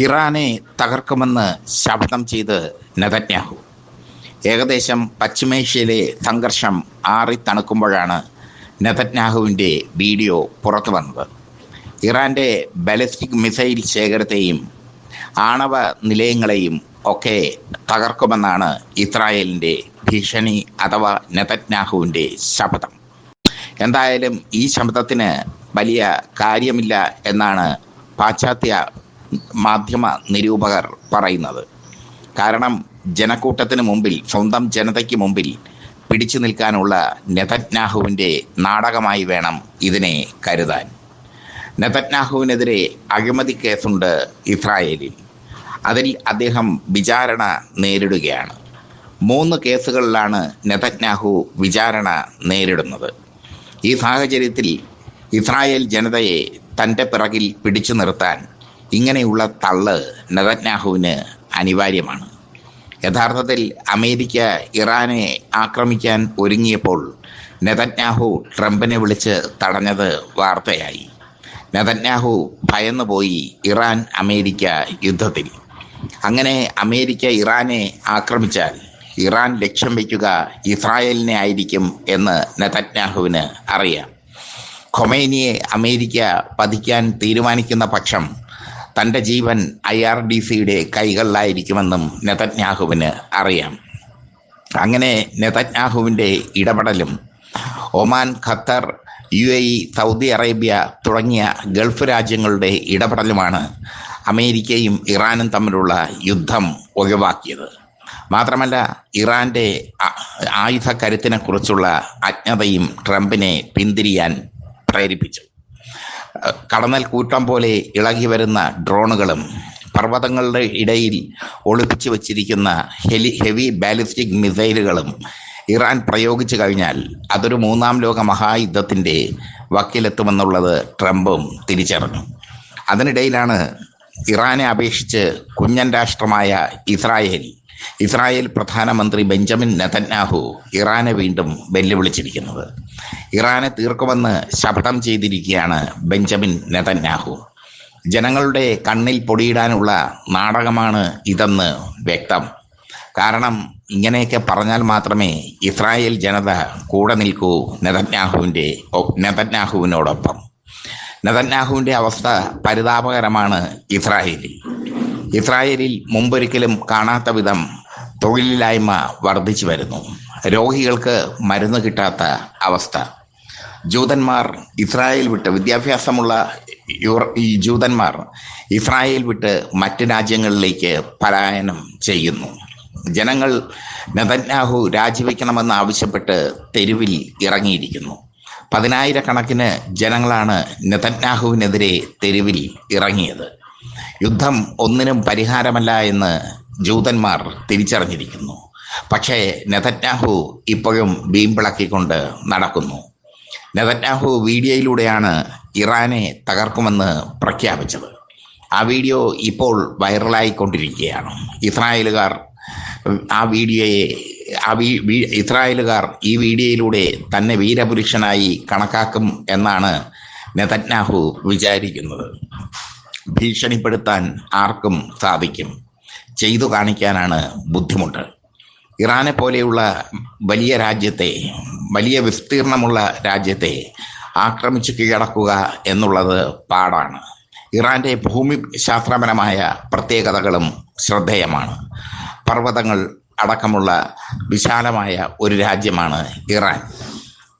ഇറാനെ തകർക്കുമെന്ന് ശപഥം ചെയ്ത് നെതന്യാഹു. ഏകദേശം പശ്ചിമേഷ്യയിലെ സംഘർഷം ആറി തണുക്കുമ്പോഴാണ് നെതന്യാഹുവിന്റെ വീഡിയോ പുറത്തു വന്നത്. ഇറാന്റെ ബാലിസ്റ്റിക് മിസൈൽ ശേഖരത്തെയും ആണവ നിലയങ്ങളെയും ഒക്കെ തകർക്കുമെന്നാണ് ഇസ്രായേലിന്റെ ഭീഷണി അഥവാ നെതന്യാഹുവിന്റെ ശപഥം. എന്തായാലും ഈ ശബ്ദത്തിന് വലിയ കാര്യമില്ല എന്നാണ് പാശ്ചാത്യ മാധ്യമ നിരൂപകർ പറയുന്നത്. കാരണം ജനക്കൂട്ടത്തിന് മുമ്പിൽ സ്വന്തം ജനതയ്ക്ക് മുമ്പിൽ പിടിച്ചു നിൽക്കാനുള്ള നെതന്യാഹുവിന്റെ നാടകമായി വേണം ഇതിനെ കരുതാൻ. നെതന്യാഹുവിനെതിരെ അഴിമതി കേസുണ്ട് ഇസ്രായേലിൽ. അതിൽ അദ്ദേഹം വിചാരണ നേരിടുകയാണ്. മൂന്ന് കേസുകളിലാണ് നെതന്യാഹു വിചാരണ നേരിടുന്നത്. ഈ സാഹചര്യത്തിൽ ഇസ്രായേൽ ജനതയെ തന്റെ പിറകിൽ പിടിച്ചു നിർത്താൻ ഇങ്ങനെയുള്ള തള്ള് നെതന്യാഹുവിന് അനിവാര്യമാണ്. യഥാർത്ഥത്തിൽ അമേരിക്ക ഇറാനെ ആക്രമിക്കാൻ ഒരുങ്ങിയപ്പോൾ നെതന്യാഹു ട്രംപിനെ വിളിച്ച് തടഞ്ഞത് വാർത്തയായി. നെതന്യാഹു ഭയന്നുപോയി ഇറാൻ അമേരിക്ക യുദ്ധത്തിൽ. അങ്ങനെ അമേരിക്ക ഇറാനെ ആക്രമിച്ചാൽ ഇറാൻ ലക്ഷ്യം വയ്ക്കുക ഇസ്രായേലിനെ ആയിരിക്കും എന്ന് നെതന്യാഹുവിന് അറിയാം. ഖൊമൈനിയെ അമേരിക്ക പതിക്കാൻ തീരുമാനിക്കുന്ന പക്ഷം തന്റെ ജീവൻ ഐ ആർ ഡി സിയുടെ കൈകളിലായിരിക്കുമെന്നും നെതന്യാഹുവിന് അറിയാം. അങ്ങനെ നെതന്യാഹുവിന്റെ ഇടപെടലും Oman Qatar U A E Saudi Arabia തുടങ്ങിയ ഗൾഫ് രാജ്യങ്ങളുടെ ഇടപെടലുമാണ് അമേരിക്കയും ഇറാനും തമ്മിലുള്ള യുദ്ധം ഒഴിവാക്കിയത്. മാത്രമല്ല ഇറാന്റെ ആയുധ കരുത്തിനെക്കുറിച്ചുള്ള അജ്ഞതയും ട്രംപിനെ പിന്തിരിയാൻ പ്രേരിപ്പിച്ചു. കടന്നൽ കൂട്ടം പോലെ ഇളകി വരുന്ന ഡ്രോണുകളും പർവതങ്ങളുടെ ഇടയിൽ ഒളിപ്പിച്ചു വച്ചിരിക്കുന്ന ഹെലി ഹെവി ബാലിസ്റ്റിക് മിസൈലുകളും ഇറാൻ പ്രയോഗിച്ചു കഴിഞ്ഞാൽ അതൊരു മൂന്നാം ലോക മഹായുദ്ധത്തിന്റെ വക്കിലെത്തുമെന്നുള്ളത് ട്രംപും തിരിച്ചറിഞ്ഞു. അതിനിടയിലാണ് ഇറാനെ അപേക്ഷിച്ച് കുഞ്ഞൻ രാഷ്ട്രമായ ഇസ്രായേൽ ഇസ്രായേൽ പ്രധാനമന്ത്രി ബെഞ്ചമിൻ നെതന്യാഹു ഇറാനെ വീണ്ടും വെല്ലുവിളിച്ചിരിക്കുന്നത്. ഇറാനെ തീർക്കുമെന്ന് ശപഥം ചെയ്തിരിക്കുകയാണ് ബെഞ്ചമിൻ നെതന്യാഹു. ജനങ്ങളുടെ കണ്ണിൽ പൊടിയിടാനുള്ള നാടകമാണ് ഇതെന്ന് വ്യക്തം. കാരണം ഇങ്ങനെയൊക്കെ പറഞ്ഞാൽ മാത്രമേ ഇസ്രായേൽ ജനത കൂടെ നിൽക്കൂ നെതന്യാഹുവിന്റെ നെതന്യാഹുവിനോടൊപ്പം. നെതന്യാഹുവിന്റെ അവസ്ഥ പരിതാപകരമാണ് ഇസ്രായേലിൽ. ഇസ്രായേലിൽ മുമ്പൊരിക്കലും കാണാത്ത വിധം തൊഴിലില്ലായ്മ വർദ്ധിച്ചു വരുന്നു. രോഗികൾക്ക് മരുന്ന് കിട്ടാത്ത അവസ്ഥ. ജൂതന്മാർ ഇസ്രായേൽ വിട്ട് വിദ്യാഭ്യാസമുള്ള ഈ ജൂതന്മാർ ഇസ്രായേൽ വിട്ട് മറ്റ് രാജ്യങ്ങളിലേക്ക് പലായനം ചെയ്യുന്നു. ജനങ്ങൾ നെതന്യാഹു രാജിവെക്കണമെന്ന് ആവശ്യപ്പെട്ട് തെരുവിൽ ഇറങ്ങിയിരിക്കുന്നു. പതിനായിരക്കണക്കിന് ജനങ്ങളാണ് നെതന്യാഹുവിനെതിരെ തെരുവിൽ ഇറങ്ങിയത്. യുദ്ധം ഒന്നിനും പരിഹാരമല്ല എന്ന് ജൂതന്മാർ തിരിച്ചറിഞ്ഞിരിക്കുന്നു. പക്ഷേ നെതന്യാഹു ഇപ്പോഴും വീമ്പിളക്കിക്കൊണ്ട് നടക്കുന്നു. നെതന്യാഹു വീഡിയോയിലൂടെയാണ് ഇറാനെ തകർക്കുമെന്ന് പ്രഖ്യാപിച്ചത്. ആ വീഡിയോ ഇപ്പോൾ വൈറലായിക്കൊണ്ടിരിക്കുകയാണ്. ഇസ്രായേലുകാർ ആ വീഡിയോയെ ആ വീ ഇസ്രായേലുകാർ ഈ വീഡിയോയിലൂടെ തന്നെ വീരപുരുഷനായി കണക്കാക്കും എന്നാണ് നെതന്യാഹു വിചാരിക്കുന്നത്. ഭീഷണിപ്പെടുത്താൻ ആർക്കും സാധിക്കും. ചെയ്തു കാണിക്കാനാണ് ബുദ്ധിമുട്ട്. ഇറാനെ പോലെയുള്ള വലിയ രാജ്യത്തെ വലിയ വിസ്തീർണമുള്ള രാജ്യത്തെ ആക്രമിച്ച് കീഴടക്കുക എന്നുള്ളത് പാടാണ്. ഇറാന്റെ ഭൂമി ശാസ്ത്രപരമായ പ്രത്യേകതകളും ശ്രദ്ധേയമാണ്. പർവതങ്ങൾ അടക്കമുള്ള വിശാലമായ ഒരു രാജ്യമാണ് ഇറാൻ.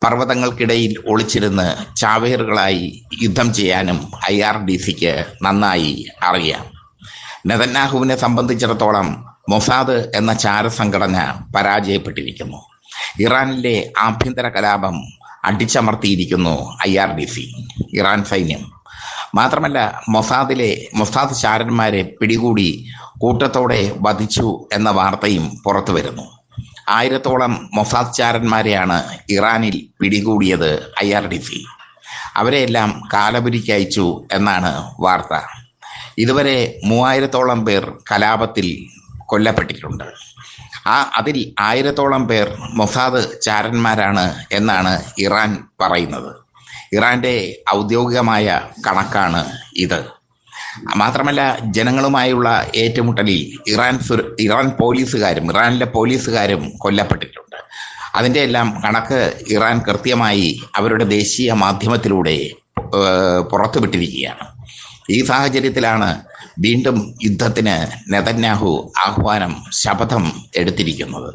പർവതങ്ങൾക്കിടയിൽ ഒളിച്ചിരുന്ന് ചാവേറുകളായി യുദ്ധം ചെയ്യാനും ഐ ആർ ഡി സിക്ക് നന്നായി അറിയാം. നെതന്യാഹുവിനെ സംബന്ധിച്ചിടത്തോളം മൊസാദ് എന്ന ചാരസംഘടന പരാജയപ്പെട്ടിരിക്കുന്നു. ഇറാനിലെ ആഭ്യന്തര കലാപം അടിച്ചമർത്തിയിരിക്കുന്നു I R D C Iran സൈന്യം. മാത്രമല്ല മൊസാദിലെ മൊസാദ് ചാരന്മാരെ പിടികൂടി കൂട്ടത്തോടെ വധിച്ചു എന്ന വാർത്തയും പുറത്തു വരുന്നു ആയിരത്തോളം മൊസാദ് ചാരന്മാരെയാണ് ഇറാനിൽ പിടികൂടിയത് ഐ ആർ ഡി സി. അവരെയെല്ലാം കാലപുരിക്ക് അയച്ചു എന്നാണ് വാർത്ത. ഇതുവരെ മൂവായിരത്തോളം പേർ കലാപത്തിൽ കൊല്ലപ്പെട്ടിട്ടുണ്ട്. ആ അതിൽ ആയിരത്തോളം പേർ മൊസാദ് ചാരന്മാരാണ് എന്നാണ് ഇറാൻ പറയുന്നത്. ഇറാന്റെ ഔദ്യോഗികമായ കണക്കാണ് ഇത്. മാത്രമല്ല ജനങ്ങളുമായുള്ള ഏറ്റുമുട്ടലിൽ ഇറാൻ ഇറാൻ പോലീസുകാരും ഇറാനിലെ പോലീസുകാരും കൊല്ലപ്പെട്ടിട്ടുണ്ട്. അതിന്റെ എല്ലാം കണക്ക് ഇറാൻ കൃത്യമായി അവരുടെ ദേശീയ മാധ്യമത്തിലൂടെ പുറത്തുവിട്ടിരിക്കുകയാണ്. ഈ സാഹചര്യത്തിലാണ് വീണ്ടും യുദ്ധത്തിന് നെതന്യാഹു ആഹ്വാനം ശപഥം എടുത്തിരിക്കുന്നത്.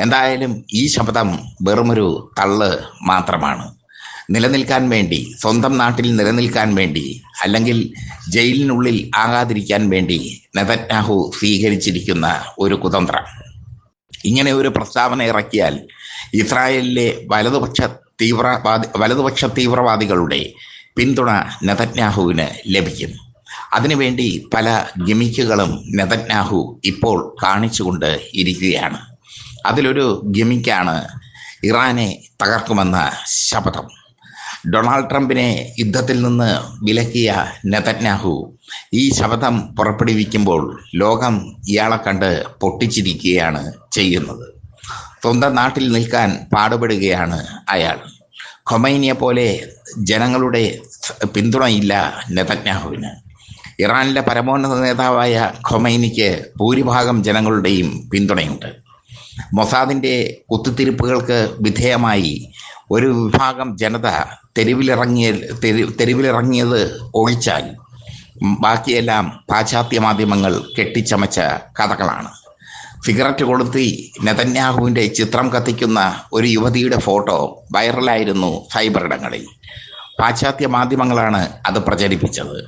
എന്തായാലും ഈ ശപഥം വെറുമൊരു തള്ള് മാത്രമാണ്. നിലനിൽക്കാൻ വേണ്ടി സ്വന്തം നാട്ടിൽ നിലനിൽക്കാൻ വേണ്ടി അല്ലെങ്കിൽ ജയിലിനുള്ളിൽ ആകാതിരിക്കാൻ വേണ്ടി നെതന്യാഹു സ്വീകരിച്ചിരിക്കുന്ന ഒരു കുതന്ത്രം. ഇങ്ങനെ ഒരു പ്രസ്താവന ഇറക്കിയാൽ ഇസ്രായേലിലെ വലതുപക്ഷ തീവ്രവാദി വലതുപക്ഷ തീവ്രവാദികളുടെ പിന്തുണ നെതന്യാഹുവിന് ലഭിക്കും. അതിനുവേണ്ടി പല ഗിമിക്കുകളും നെതന്യാഹു ഇപ്പോൾ കാണിച്ചുകൊണ്ട് ഇരിക്കുകയാണ്. അതിലൊരു ഗിമിക്കാണ് ഇറാനെ തകർക്കുമെന്ന ശപഥം. ഡൊണാൾഡ് ട്രംപിനെ യുദ്ധത്തിൽ നിന്ന് വിലക്കിയ നെതന്യാഹു ഈ ശബ്ദം പുറപ്പെടുവിക്കുമ്പോൾ ലോകം ഇയാളെ കണ്ട് പൊട്ടിച്ചിരിക്കുകയാണ് ചെയ്യുന്നത്. സ്വന്തം നാട്ടിൽ നിൽക്കാൻ പാടുപെടുകയാണ് അയാൾ. ഖൊമൈനിയെ പോലെ ജനങ്ങളുടെ പിന്തുണയില്ല നെതന്യാഹുവിന്. ഇറാനിലെ പരമോന്നത നേതാവായ ഖൊമൈനിക്ക് ഭൂരിഭാഗം ജനങ്ങളുടെയും പിന്തുണയുണ്ട്. മൊസാദിന്റെ കുത്തിത്തിരിപ്പുകൾക്ക് വിധേയമായി ഒരു വിഭാഗം ജനത തെരുവിലിറങ്ങിയ തെരു തെരുവിലിറങ്ങിയത് ഒഴിച്ചാൽ ബാക്കിയെല്ലാം പാശ്ചാത്യ മാധ്യമങ്ങൾ കെട്ടിച്ചമച്ച കഥകളാണ്. സിഗരറ്റ് കൊളുത്തി നെതന്യാഹുവിന്റെ ചിത്രം കത്തിക്കുന്ന ഒരു യുവതിയുടെ ഫോട്ടോ വൈറലായിരുന്നു സൈബറിടങ്ങളിൽ പാശ്ചാത്യ മാധ്യമങ്ങളാണ് അത് പ്രചരിപ്പിച്ചത്.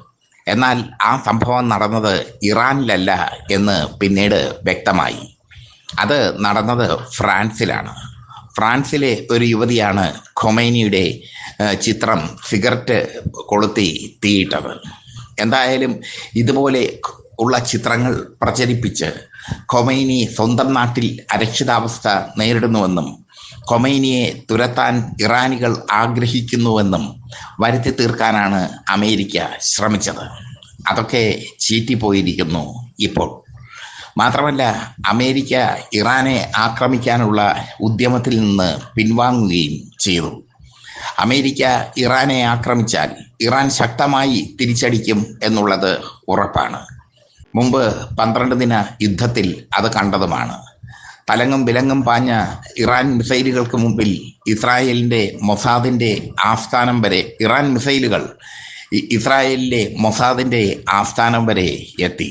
എന്നാൽ ആ സംഭവം നടന്നത് ഇറാനിലല്ല എന്ന് പിന്നീട് വ്യക്തമായി. അത് നടന്നത് ഫ്രാൻസിലാണ്. ഫ്രാൻസിലെ ഒരു യുവതിയാണ് ഖൊമൈനിയുടെ ചിത്രം സിഗരറ്റ് കൊളുത്തി തീയിട്ടത്. എന്തായാലും ഇതുപോലെ ഉള്ള ചിത്രങ്ങൾ പ്രചരിപ്പിച്ച് ഖൊമൈനി സ്വന്തം നാട്ടിൽ അരക്ഷിതാവസ്ഥ നേരിടുന്നുവെന്നും ഖൊമൈനിയെ തുരത്താൻ ഇറാനികൾ ആഗ്രഹിക്കുന്നുവെന്നും വരുത്തി തീർക്കാനാണ് അമേരിക്ക ശ്രമിച്ചത്. അതൊക്കെ ചീറ്റിപ്പോയിരിക്കുന്നു ഇപ്പോൾ. മാത്രമല്ല അമേരിക്ക ഇറാനെ ആക്രമിക്കാനുള്ള ഉദ്യമത്തിൽ നിന്ന് പിൻവാങ്ങുകയും ചെയ്തു. അമേരിക്ക ഇറാനെ ആക്രമിച്ചാൽ ഇറാൻ ശക്തമായി തിരിച്ചടിക്കും എന്നുള്ളത് ഉറപ്പാണ്. മുമ്പ് പന്ത്രണ്ട് ദിന യുദ്ധത്തിൽ അത് കണ്ടതുമാണ്. തലങ്ങും വിലങ്ങും പാഞ്ഞ ഇറാൻ മിസൈലുകൾക്ക് മുമ്പിൽ ഇസ്രായേലിന്റെ മൊസാദിന്റെ ആസ്ഥാനം വരെ ഇറാൻ മിസൈലുകൾ ഇസ്രായേലിലെ മൊസാദിന്റെ ആസ്ഥാനം വരെ എത്തി.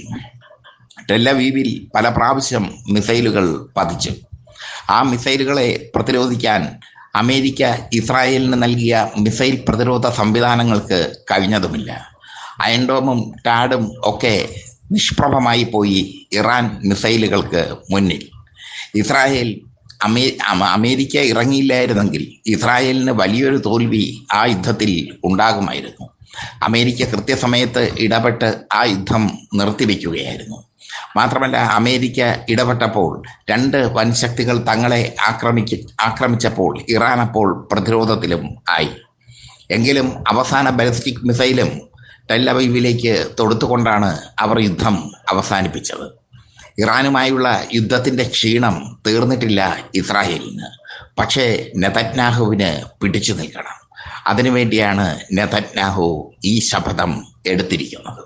ടെല്ലവീവിൽ പല പ്രാവശ്യം മിസൈലുകൾ പതിച്ചു. ആ മിസൈലുകളെ പ്രതിരോധിക്കാൻ അമേരിക്ക ഇസ്രായേലിന് നൽകിയ മിസൈൽ പ്രതിരോധ സംവിധാനങ്ങൾക്ക് കഴിഞ്ഞതുമില്ല. അയൺഡോമും ടാഡും ഒക്കെ നിഷ്പ്രഭമായി പോയി ഇറാൻ മിസൈലുകൾക്ക് മുന്നിൽ. ഇസ്രായേൽ അമ- അമേരിക്ക ഇറങ്ങിയില്ലായിരുന്നെങ്കിൽ ഇസ്രായേലിന് വലിയൊരു തോൽവി ആ യുദ്ധത്തിൽ ഉണ്ടാകുമായിരുന്നു. അമേരിക്ക കൃത്യസമയത്ത് ഇടപെട്ട് ആ യുദ്ധം നിർത്തിവെക്കുകയായിരുന്നു. മാത്രമല്ല അമേരിക്ക ഇടപെട്ടപ്പോൾ രണ്ട് വൻശക്തികൾ തങ്ങളെ ആക്രമിക്ക ആക്രമിച്ചപ്പോൾ ഇറാൻ അപ്പോൾ പ്രതിരോധത്തിലും ആയി. എങ്കിലും അവസാന ബാലിസ്റ്റിക് മിസൈലും ടെല്ലവീവിലേക്ക് തൊടുത്തുകൊണ്ടാണ് അവർ യുദ്ധം അവസാനിപ്പിച്ചത്. ഇറാനുമായുള്ള യുദ്ധത്തിന്റെ ക്ഷീണം തീർന്നിട്ടില്ല ഇസ്രായേലിന്. പക്ഷേ നെതന്യാഹുവിന് പിടിച്ചു നിൽക്കണം. അതിനുവേണ്ടിയാണ് നെതന്യാഹു ഈ ശപഥം എടുത്തിരിക്കുന്നത്.